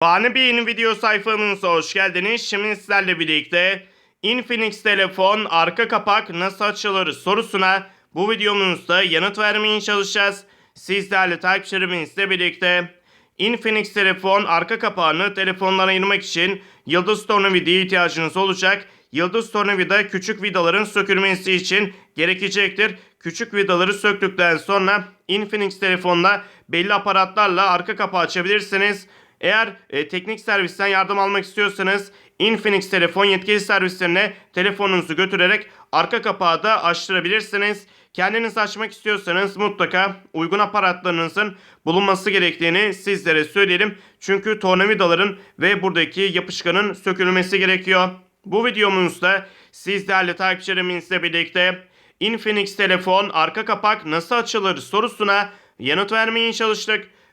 Fani Bey'in video sayfamıza hoş geldiniz. Şimdi sizlerle birlikte Infinix telefon arka kapak nasıl açılır sorusuna bu videomuzda yanıt vermeye çalışacağız. Siz değerli takipçilerimizle birlikte Infinix telefon arka kapağını telefondan ayırmak için yıldız tornavidaya ihtiyacınız olacak. Yıldız tornavida küçük vidaların sökülmesi için gerekecektir. Küçük vidaları söktükten sonra Infinix telefonla belli aparatlarla arka kapağı açabilirsiniz. Eğer e, teknik servisten yardım almak istiyorsanız Infinix telefon yetkili servislerine telefonunuzu götürerek arka kapağı da açtırabilirsiniz. Kendiniz açmak istiyorsanız mutlaka uygun aparatlarınızın bulunması gerektiğini sizlere söyleyelim. Çünkü tornavidaların ve buradaki yapışkanın sökülmesi gerekiyor. Bu videomuzda siz değerli takipçilerimizle birlikte Infinix telefon arka kapak nasıl açılır sorusuna yanıt vermeye çalıştık.